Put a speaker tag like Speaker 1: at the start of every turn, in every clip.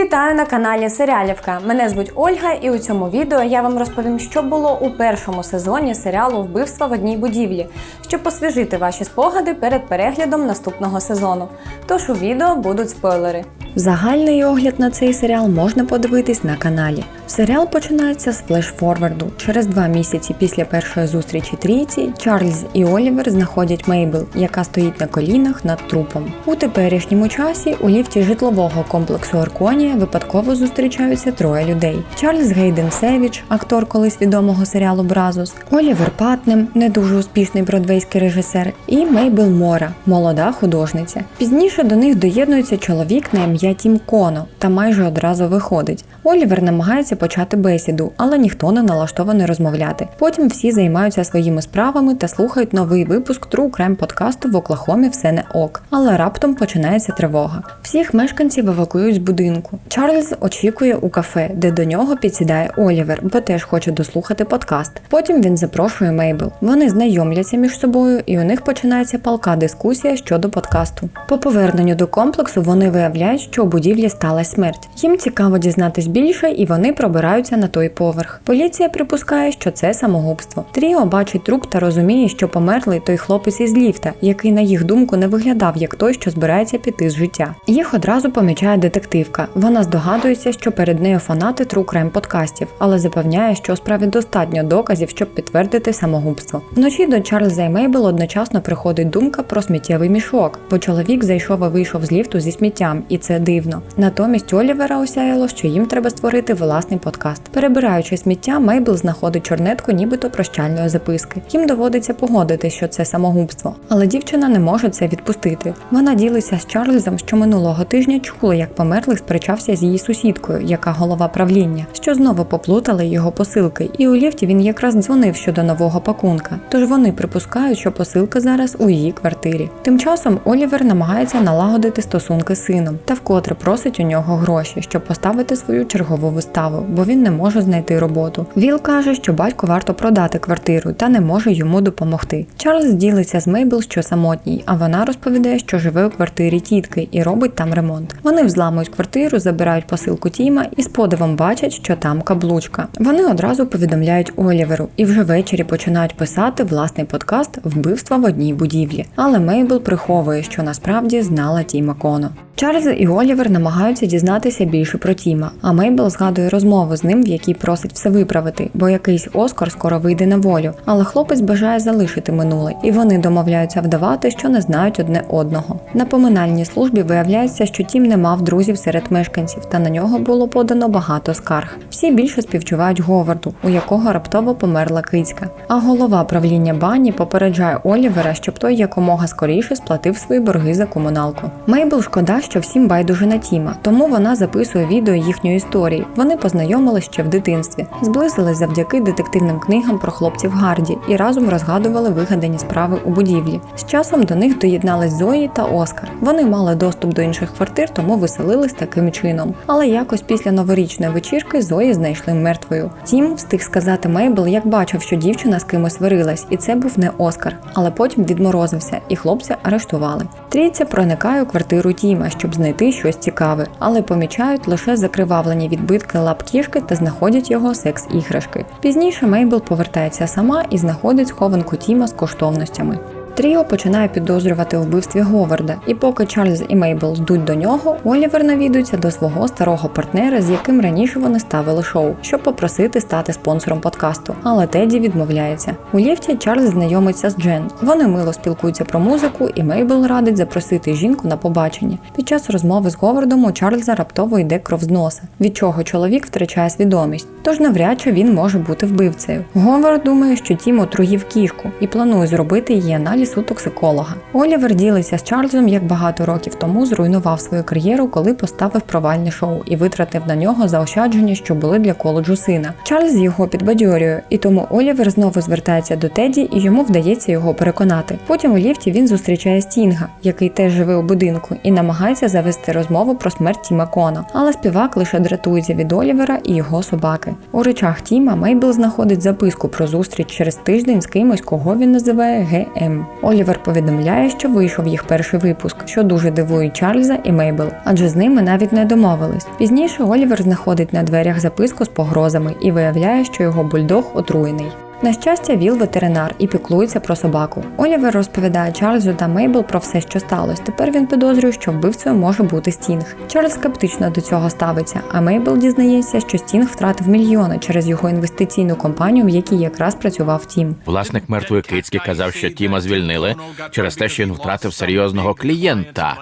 Speaker 1: Вітаю на каналі Серіалівка. Мене звуть Ольга, і у цьому відео я вам розповім, що було у першому сезоні серіалу Вбивства в одній будівлі, щоб освіжити ваші спогади перед переглядом наступного сезону. Тож у відео будуть спойлери. Загальний огляд на цей серіал можна подивитись на каналі. Серіал починається з флешфорварду. Через два місяці після першої зустрічі трійці Чарльз і Олівер знаходять Мейбл, яка стоїть на колінах над трупом. У теперішньому часі у ліфті житлового комплексу Арконія випадково зустрічаються троє людей: Чарльз Гейден Севіч, актор колись відомого серіалу Бразус, Олівер Патнем, не дуже успішний бродвейський режисер, і Мейбл Мора, молода художниця. Пізніше до них доєднується чоловік на ім'я Тім Коно та майже одразу виходить. Олівер намагається почати бесіду, але ніхто не налаштований розмовляти. Потім всі займаються своїми справами та слухають новий випуск True Crime подкасту в Оклахомі все не ок. Але раптом починається тривога. Всіх мешканців евакуюють з будинку. Чарльз очікує у кафе, де до нього підсідає Олівер, бо теж хоче дослухати подкаст. Потім він запрошує Мейбл. Вони знайомляться між собою, і у них починається палка дискусія щодо подкасту. По поверненню до комплексу вони виявляють, що у будівлі сталася смерть. Їм цікаво дізнатись більше, і вони пробираються на той поверх. Поліція припускає, що це самогубство. Тріо бачить труп та розуміє, що померлий той хлопець із ліфта, який, на їх думку, не виглядав як той, що збирається піти з життя. Їх одразу помічає детективка. Вона здогадується, що перед нею фанати True Crime подкастів, але запевняє, що у справі достатньо доказів, щоб підтвердити самогубство. Вночі до Чарльза і Мейбл одночасно приходить думка про сміттєвий мішок, бо чоловік зайшов і вийшов з ліфту зі сміттям, і це дивно. Натомість Олівера осяяло, що їм треба створити власний подкаст. Перебираючи сміття, Мейбл знаходить чорнетку, нібито прощальної записки. Їм доводиться погодити, що це самогубство, але дівчина не може це відпустити. Вона ділиться з Чарльзом, що минулого тижня чула, як померлий сперечався з її сусідкою, яка голова правління, що знову поплутали його посилки, і у ліфті він якраз дзвонив щодо нового пакунка. Тож вони припускають, що посилка зараз у її квартирі. Тим часом Олівер намагається налагодити стосунки з сином та вкотре просить у нього гроші, щоб поставити свою чергову виставу, бо він не може знайти роботу. Віл каже, що батько варто продати квартиру та не може йому допомогти. Чарльз ділиться з Мейбл, що самотній, а вона розповідає, що живе у квартирі тітки і робить там ремонт. Вони взламують квартиру, забирають посилку Тіма і з подивом бачать, що там каблучка. Вони одразу повідомляють Оліверу і вже ввечері починають писати власний подкаст Вбивства в одній будівлі. Але Мейбл приховує, що насправді знала Тіма Коно. Чарльз і Олівер намагаються дізнатися більше про Тіма, а Мейбл згадує розмову з ним, в якій просить все виправити, бо якийсь Оскар скоро вийде на волю. Але хлопець бажає залишити минуле, і вони домовляються вдавати, що не знають одне одного. На поминальній службі виявляється, що Тім не мав друзів серед мешканців, та на нього було подано багато скарг. Всі більше співчувають Говарду, у якого раптово померла кицька. А голова правління бані попереджає Олівера, щоб той якомога скоріше сплатив свої борги за комуналку. Мейбл шкода, що всім байдуже на Тіма, тому вона записує відео їхньої історії. Вони познайомились ще в дитинстві, зблизились завдяки детективним книгам про хлопців Гарді і разом розгадували вигадані справи у будівлі. З часом до них доєднались Зої та Оскар. Вони мали доступ до інших квартир, тому веселились таким чином. Але якось після новорічної вечірки Зої знайшли мертвою. Тім встиг сказати Мейбл, як бачив, що дівчина з кимось сварилась, і це був не Оскар. Але потім відморозився, і хлопця арештували. Трійця проникає у квартиру Тіма, щоб знайти щось цікаве, але помічають лише закривавлені відбитки лап кішки та знаходять його секс-іграшки. Пізніше Мейбл повертається сама і знаходить схованку Тіма з коштовностями. Тріо починає підозрювати у вбивстві Говарда, і поки Чарльз і Мейбл йдуть до нього, Олівер навідується до свого старого партнера, з яким раніше вони ставили шоу, щоб попросити стати спонсором подкасту. Але Теді відмовляється. У ліфті Чарльз знайомиться з Джен. Вони мило спілкуються про музику, і Мейбл радить запросити жінку на побачення. Під час розмови з Говардом у Чарльза раптово йде кров з носа, від чого чоловік втрачає свідомість. Тож навряд чи він може бути вбивцею. Говард думає, що Тім отруїв кішку і планує зробити її аналіз у токсиколога. Олівер ділиться з Чарльзом, як багато років тому зруйнував свою кар'єру, коли поставив провальне шоу і витратив на нього заощадження, що були для коледжу сина. Чарльз його підбадьорює, і тому Олівер знову звертається до Теді, і йому вдається його переконати. Потім у ліфті він зустрічає Стінга, який теж живе у будинку, і намагається завести розмову про смерть Тіма Кона. Але співак лише дратується від Олівера і його собаки. У речах Тіма Мейбл знаходить записку про зустріч через тиждень з кимось, кого він називає ГМ. Олівер повідомляє, що вийшов їх перший випуск, що дуже дивує Чарльза і Мейбл, адже з ними навіть не домовились. Пізніше Олівер знаходить на дверях записку з погрозами і виявляє, що його бульдог отруєний. На щастя, Віл ветеринар і піклується про собаку. Олівер розповідає Чарльзу та Мейбл про все, що сталося. Тепер він підозрює, що вбивцею може бути Стінг. Чарльз скептично до цього ставиться, а Мейбл дізнається, що Стінг втратив мільйони через його інвестиційну компанію, в якій якраз працював Тім.
Speaker 2: Власник мертвої кицьки казав, що Тіма звільнили через те, що він втратив серйозного клієнта.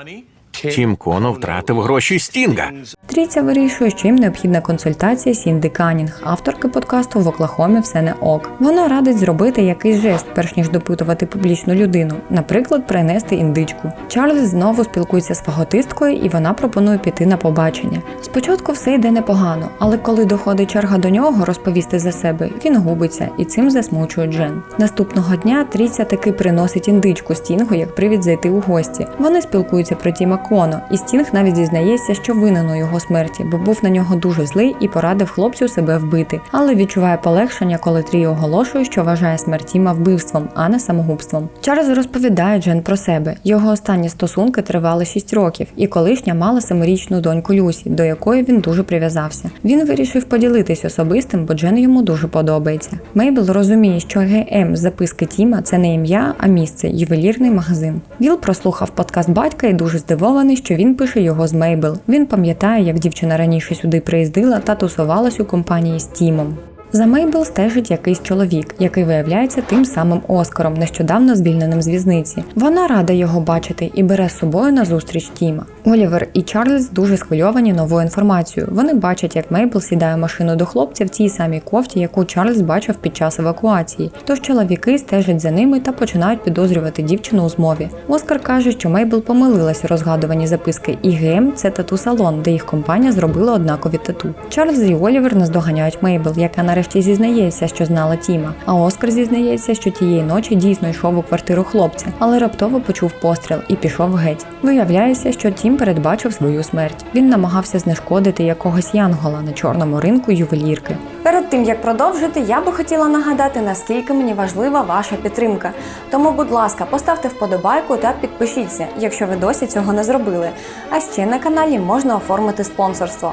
Speaker 2: Тім Коно втратив гроші Стінга.
Speaker 1: Трійця вирішує, що їм необхідна консультація Сінди Канінг, авторки подкасту в Оклахомі все не ок. Вона радить зробити якийсь жест, перш ніж допитувати публічну людину, наприклад, принести індичку. Чарльз знову спілкується з фаготисткою, і вона пропонує піти на побачення. Спочатку все йде непогано, але коли доходить черга до нього розповісти за себе, він губиться і цим засмучує Джен. Наступного дня трійця таки приносить індичку Стінгу як привід зайти у гості. Вони спілкуються про Тіма Коно, і Стінг навіть дізнається, що винен у його смерті, бо був на нього дуже злий і порадив хлопцю себе вбити, але відчуває полегшення, коли Трій оголошує, що вважає смерть Тіма вбивством, а не самогубством. Чарльз розповідає Джен про себе. Його останні стосунки тривали 6 років, і колишня мала семирічну доньку Люсі, до якої він дуже прив'язався. Він вирішив поділитись особистим, бо Джен йому дуже подобається. Мейбл розуміє, що ГМ з записки Тіма це не ім'я, а місце ювелірний магазин. Віл прослухав подкаст батька і дуже здивований, що він пише його з Мейбл. Він пам'ятає, як дівчина раніше сюди приїздила та тусувалась у компанії з Тімом. За Мейбл стежить якийсь чоловік, який виявляється тим самим Оскаром, нещодавно звільненим з в'язниці. Вона рада його бачити і бере з собою на зустріч Тіма. Олівер і Чарльз дуже схвильовані новою інформацією. Вони бачать, як Мейбл сідає машину до хлопця в тій самій кофті, яку Чарльз бачив під час евакуації. Тож чоловіки стежать за ними та починають підозрювати дівчину у змові. Оскар каже, що Мейбл помилилась у розгадуванні записки, і ГМ це тату-салон, де їх компанія зробила однакові тату. Чарльз і Олівер наздоганяють Мейбл, яка нарешті зізнається, що знала Тіма. А Оскар зізнається, що тієї ночі дійсно йшов у квартиру хлопця, але раптово почув постріл і пішов геть. Виявляється, що Тім передбачив свою смерть. Він намагався знешкодити якогось янгола на чорному ринку ювелірки. Перед тим як продовжити, я би хотіла нагадати, наскільки мені важлива ваша підтримка. Тому, будь ласка, поставте вподобайку та підпишіться, якщо ви досі цього не зробили. А ще на каналі можна оформити спонсорство.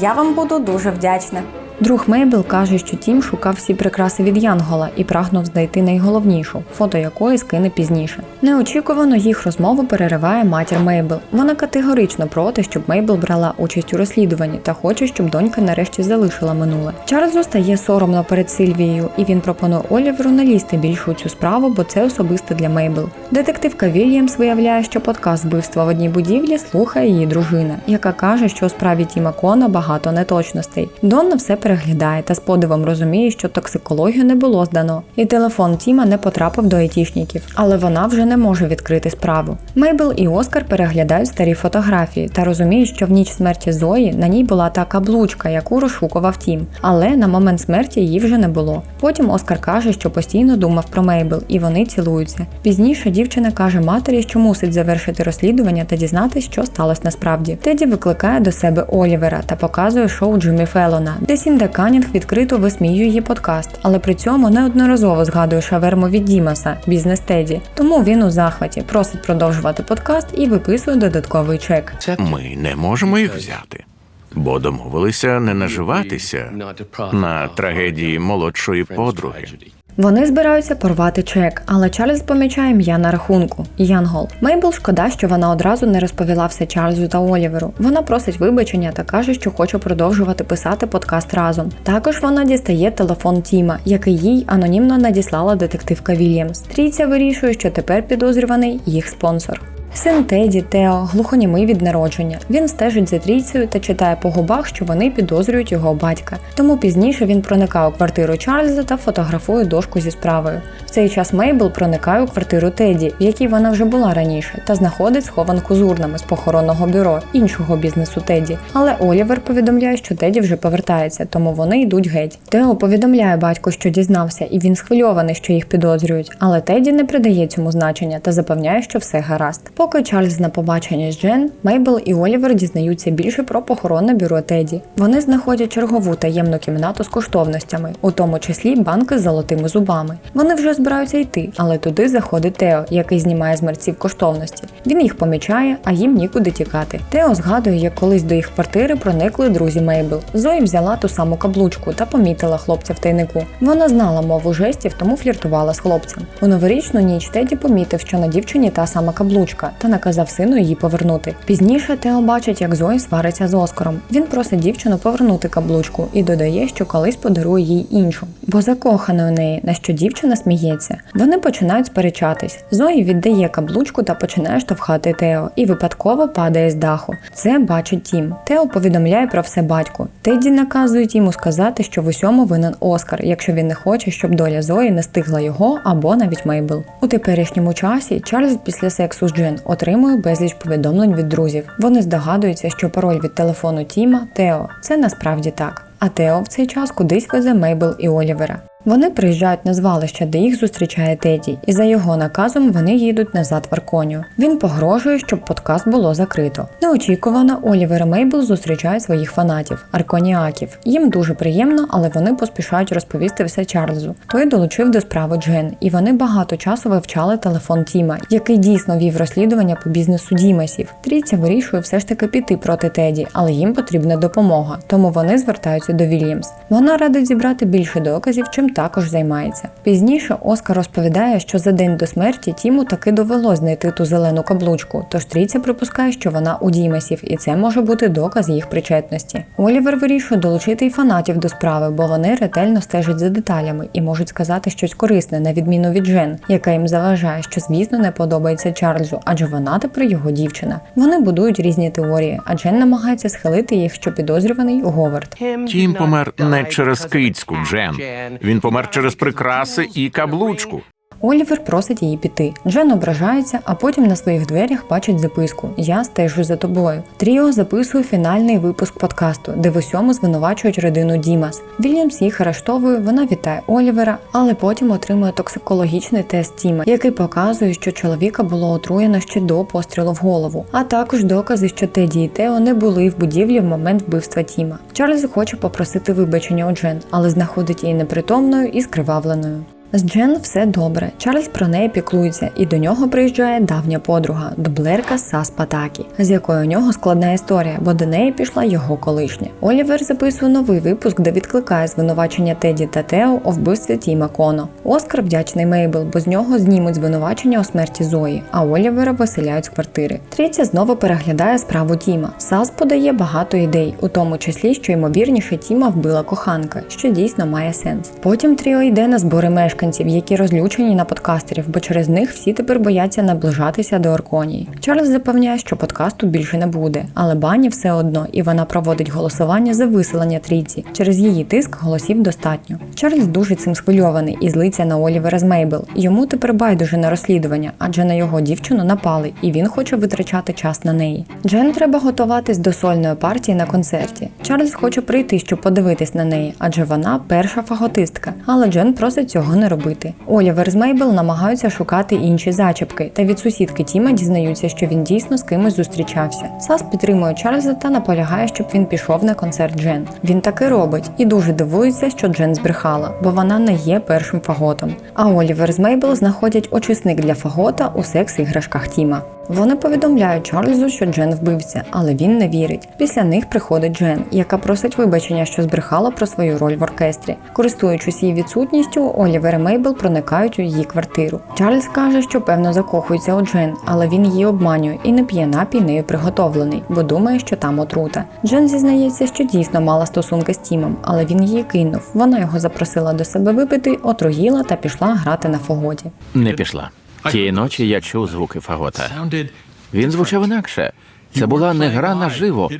Speaker 1: Я вам буду дуже вдячна. Друг Мейбл каже, що Тім шукав всі прикраси від Янгола і прагнув знайти найголовнішу, фото якої скине пізніше. Неочікувано їх розмову перериває матір Мейбл. Вона категорично проти, щоб Мейбл брала участь у розслідуванні та хоче, щоб донька нарешті залишила минуле. Чарльзу стає соромно перед Сильвією, і він пропонує Оліверу не лізти більше у цю справу, бо це особисто для Мейбл. Детективка Вільямс виявляє, що подкаст вбивства в одній будівлі слухає її дружина, яка каже, що у справі Тіма Кона багато неточностей. Донна все переглядає та з подивом розуміє, що токсикологію не було здано, і телефон Тіма не потрапив до айтішників, але вона вже не може відкрити справу. Мейбл і Оскар переглядають старі фотографії та розуміють, що в ніч смерті Зої на ній була та каблучка, яку розшукував Тім, але на момент смерті її вже не було. Потім Оскар каже, що постійно думав про Мейбл, і вони цілуються. Пізніше дівчина каже матері, що мусить завершити розслідування та дізнатись, що сталося насправді. Теді викликає до себе Олівера та показує шоу Джиммі Феллона, де Сінда Канінг відкрито висміює її подкаст, але при цьому неодноразово згадує шаверму від Дімаса, бізнес Теді. Тому він у захваті просить продовжувати подкаст і виписує додатковий чек.
Speaker 2: Ми не можемо їх взяти, бо домовилися не наживатися на трагедії молодшої подруги.
Speaker 1: Вони збираються порвати чек, але Чарльз помічає м'я на рахунку Янгол. Мейбл шкода, що вона одразу не розповіла все Чарльзу та Оліверу. Вона просить вибачення та каже, що хоче продовжувати писати подкаст разом. Також вона дістає телефон Тіма, який їй анонімно надіслала детективка Вільямс. Трійця вирішує, що тепер підозрюваний їх спонсор. Син Теді Тео глухонімий від народження. Він стежить за трійцею та читає по губах, що вони підозрюють його батька. Тому пізніше він проникає у квартиру Чарльза та фотографує дошку зі справою. В цей час Мейбл проникає у квартиру Теді, в якій вона вже була раніше, та знаходить схованку з урнами з похоронного бюро іншого бізнесу Теді. Але Олівер повідомляє, що Теді вже повертається, тому вони йдуть геть. Тео повідомляє батьку, що дізнався, і він схвильований, що їх підозрюють. Але Теді не придає цьому значення та запевняє, що все гаразд. Поки Чарльз на побачення з Джен, Мейбл і Олівер дізнаються більше про похоронне бюро Теді. Вони знаходять чергову таємну кімнату з коштовностями, у тому числі банки з золотими зубами. Вони вже збираються йти, але туди заходить Тео, який знімає з мерців коштовності. Він їх помічає, а їм нікуди тікати. Тео згадує, як колись до їх квартири проникли друзі Мейбл. Зої взяла ту саму каблучку та помітила хлопця в тайнику. Вона знала мову жестів, тому фліртувала з хлопцем. У новорічну ніч Теді помітив, що на дівчині та сама каблучка, та наказав сину її повернути. Пізніше Тео бачить, як Зої свариться з Оскаром. Він просить дівчину повернути каблучку і додає, що колись подарує їй іншу, бо закохана у неї, на що дівчина сміється. Вони починають сперечатись. Зої віддає каблучку та починає штовхати Тео і випадково падає з даху. Це бачить Тім. Тео повідомляє про все батьку. Теді наказують йому сказати, що в усьому винен Оскар, якщо він не хоче, щоб доля Зої не стигла його або навіть Мейбл. У теперішньому часі Чарльз після сексу з Джен отримує безліч повідомлень від друзів. Вони здогадуються, що пароль від телефону Тіма Тео. Це насправді так. А Тео в цей час кудись везе Мейбл і Олівера. Вони приїжджають на звалище, де їх зустрічає Теді, і за його наказом вони їдуть назад в Арконію. Він погрожує, щоб подкаст було закрито. Неочікувано Олівер Мейбл зустрічають своїх фанатів арконіаків. Їм дуже приємно, але вони поспішають розповісти все Чарльзу. Той долучив до справи Джен, і вони багато часу вивчали телефон Тіма, який дійсно вів розслідування по бізнесу Дімасів. Трійця вирішує все ж таки піти проти Теді, але їм потрібна допомога, тому вони звертаються до Вільямс. Вона радить зібрати більше доказів, чим також займається. Пізніше Оскар розповідає, що за день до смерті Тіму таки довелось знайти ту зелену каблучку, тож трійця припускає, що вона у Дімасів, і це може бути доказ їх причетності. Олівер вирішує долучити й фанатів до справи, бо вони ретельно стежать за деталями і можуть сказати щось корисне, на відміну від Джен, яка їм заважає, що звісно не подобається Чарльзу, адже вона тепер його дівчина. Вони будують різні теорії, а Джен намагається схилити їх, що підозрюваний Говард.
Speaker 2: Тім помер не через кицьку, Джен. Він помер через прикраси і каблучку.
Speaker 1: Олівер просить її піти. Джен ображається, а потім на своїх дверях бачить записку Я стежу за тобою. Тріо записує фінальний випуск подкасту, де в усьому звинувачують родину Дімас. Вільямс їх арештовує, вона вітає Олівера, але потім отримує токсикологічний тест Тіма, який показує, що чоловіка було отруєно ще до пострілу в голову, а також докази, що Теді і Тео не були в будівлі в момент вбивства Тіма. Чарльз хоче попросити вибачення у Джен, але знаходить її непритомною і скривавленою. З Джен все добре. Чарльз про неї піклується, і до нього приїжджає давня подруга, дублерка Сас Патакі, з якою у нього складна історія, бо до неї пішла його колишня. Олівер записує новий випуск, де відкликає звинувачення Теді та Тео у вбивстві Тіма Коно. Оскар вдячний Мейбл, бо з нього знімуть звинувачення у смерті Зої, а Олівера виселяють з квартири. Трійця знову переглядає справу Тіма. Сас подає багато ідей, у тому числі, що ймовірніше Тіма вбила коханка, що дійсно має сенс. Потім Тріо йде на збори мешканців, які розлючені на подкастерів, бо через них всі тепер бояться наближатися до Орконії. Чарльз запевняє, що подкасту більше не буде, але бані все одно, і вона проводить голосування за виселення трійці. Через її тиск голосів достатньо. Чарльз дуже цим схвильований і злиться на Олівера з Мейбл. Йому тепер байдуже на розслідування, адже на його дівчину напали, і він хоче витрачати час на неї. Джен треба готуватись до сольної партії на концерті. Чарльз хоче прийти, щоб подивитись на неї, адже вона перша фаготистка. Але Джен просить цього не робити. Олівер з Мейбл намагаються шукати інші зачіпки, та від сусідки Тіма дізнаються, що він дійсно з кимось зустрічався. Сас підтримує Чарльза та наполягає, щоб він пішов на концерт Джен. Він таки робить і дуже дивується, що Джен збрехала, бо вона не є першим фаготом. А Олівер з Мейбл знаходять очисник для фагота у секс-іграшках Тіма. Вони повідомляють Чарльзу, що Джен вбився, але він не вірить. Після них приходить Джен, яка просить вибачення, що збрехала про свою роль в оркестрі. Користуючись її відсутністю, Олівер і Мейбл проникають у її квартиру. Чарльз каже, що певно закохується у Джен, але він її обманює і не п'є напій нею приготовлений, бо думає, що там отрута. Джен зізнається, що дійсно мала стосунки з Тімом, але він її кинув. Вона його запросила до себе випити, отруїла та пішла грати на фаготі.
Speaker 2: Не пішла. Тієї ночі я чув звуки фагота. Він звучав інакше. Це була не гра наживо,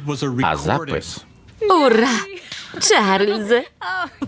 Speaker 2: а запис.
Speaker 3: Ура! Чарльзе!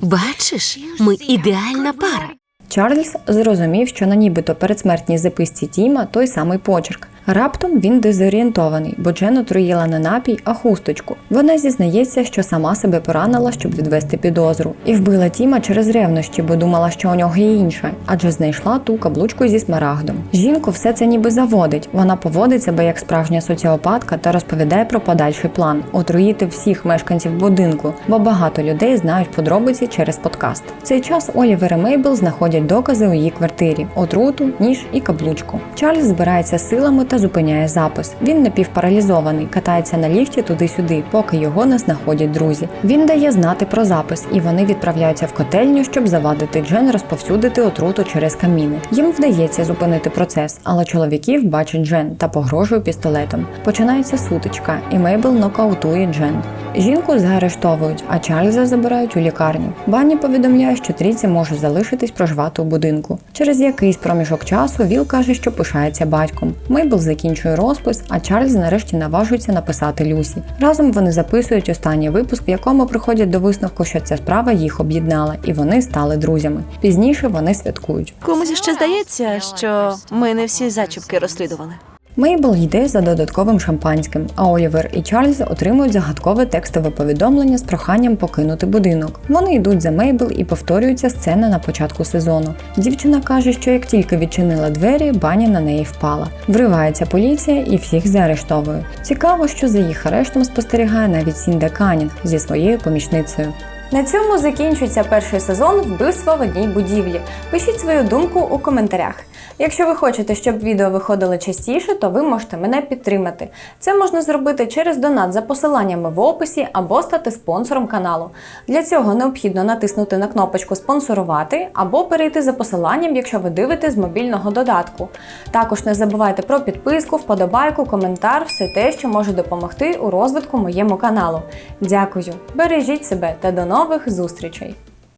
Speaker 3: Бачиш, ми ідеальна пара.
Speaker 1: Чарльз зрозумів, що на нібито передсмертній записці Тіма той самий почерк. Раптом він дезорієнтований, бо Джен отруїла не напій, а хусточку. Вона зізнається, що сама себе поранила, щоб відвести підозру, і вбила Тіма через ревнощі, бо думала, що у нього є інше, адже знайшла ту каблучку зі смарагдом. Жінку все це ніби заводить. Вона поводить себе як справжня соціопатка та розповідає про подальший план отруїти всіх мешканців будинку, бо багато людей знають подробиці через подкаст. В цей час Олівер і Мейбл знаходять докази у її квартирі: отруту, ніж і каблучку. Чарльз збирається силами та зупиняє запис. Він напівпаралізований, катається на ліфті туди-сюди, поки його не знаходять друзі. Він дає знати про запис, і вони відправляються в котельню, щоб завадити Джен розповсюдити отруту через каміни. Їм вдається зупинити процес, але чоловіків бачить Джен та погрожує пістолетом. Починається сутичка, і Мейбл нокаутує Джен. Жінку заарештовують, а Чарльза забирають у лікарню. Банні повідомляє, що трійці може залишитись проживати у будинку. Через якийсь проміжок часу Віл каже, що пишається батьком. Мейбл закінчує розпис, а Чарльз нарешті наважується написати Люсі. Разом вони записують останній випуск, в якому приходять до висновку, що ця справа їх об'єднала, і вони стали друзями. Пізніше вони святкують.
Speaker 4: Комусь ще здається, що ми не всі зачіпки розслідували.
Speaker 1: Мейбл йде за додатковим шампанським, а Олівер і Чарльз отримують загадкове текстове повідомлення з проханням покинути будинок. Вони йдуть за Мейбл і повторюється сцена на початку сезону. Дівчина каже, що як тільки відчинила двері, баня на неї впала. Вривається поліція і всіх заарештовує. Цікаво, що за їх арештом спостерігає навіть Сінда Канінг зі своєю помічницею. На цьому закінчується перший сезон вбивства в одній будівлі. Пишіть свою думку у коментарях. Якщо ви хочете, щоб відео виходили частіше, то ви можете мене підтримати. Це можна зробити через донат за посиланнями в описі або стати спонсором каналу. Для цього необхідно натиснути на кнопочку Спонсорувати або перейти за посиланням, якщо ви дивитесь з мобільного додатку. Також не забувайте про підписку, вподобайку, коментар, все те, що може допомогти у розвитку моєму каналу. Дякую, бережіть себе та до нових зустрічей!